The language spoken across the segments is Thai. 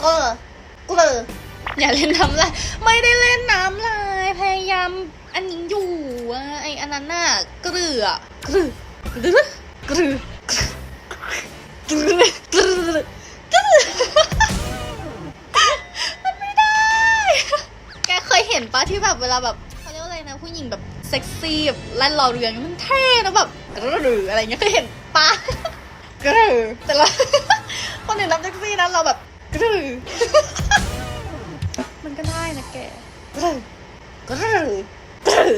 เกลืออย่าเล่นน้ำลายไม่ได้เล่นน้ำลายพยายามอันนี้อยู่อะไออันนั้นน่ะกลืออะกลือกลือกลือกลือกลือกลือมันไม่ได้ แกเคยเห็นปะที่แบบเวลาแบบเขาเรียกว่าอะไรนะผู้หญิงแบบเซ็กซี่แบบแล่นรอเรืองมันเท่นะแบบกรืออะไรเงี้ยเคยเห็นปะกรือแต่ละคนอื่นรับเซ็กซี่นะเราแบบ มันก็ได้นะแกกรือกรือกรือ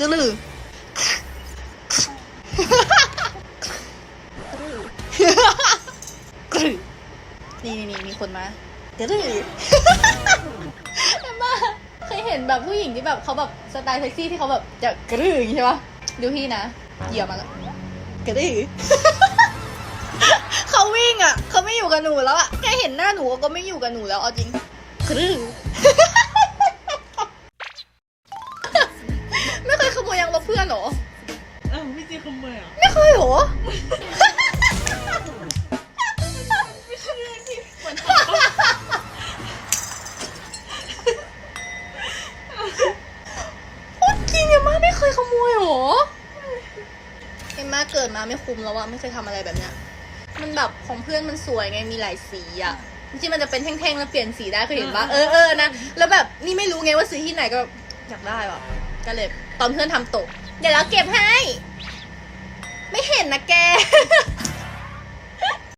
กรือกรือนี่นี่นี่มีคนมากรือเห็นปะเคยเห็นแบบผู้หญิงที่แบบเขาแบบสไตล์เซ็กซี่ที่เขาแบบจะกระดืออย่างงี้ใช่ปะดูพี่นะเหยียบมาแล้วกระดือ เขาวิ่งอะเขาไม่อยู่กับหนูแล้วอะแค่เห็นหน้าหนูก็ไม่อยู่กับหนูแล้วเอาจริงกระดือไม่เคยขโมยยังลบเพื่อนเหรออ้าวไม่จริงขโมยเหรอะไม่เคยเหรอไม่ใช่เรื่องที่เหมือนพูดจริงเอ็มมาไม่เคยขโมยเหรอเอ็มมาเกิดมาไม่คุ้มแล้วอะไม่เคยทำอะไรแบบเนี้ย มันแบบของเพื่อนมันสวยไงมีหลายสีอะจริงๆมันจะเป็นแท่งๆแล้วเปลี่ยนสีได้เคยเห็นปะเออเออนะแล้วแบบนี่ไม่รู้ไงว่าซื้อที่ไหนก็แบบอยากได้ว่ะก็เลยตอนเพื่อนทำตก เดี๋ยวเราเก็บให้ ไม่เห็นนะแก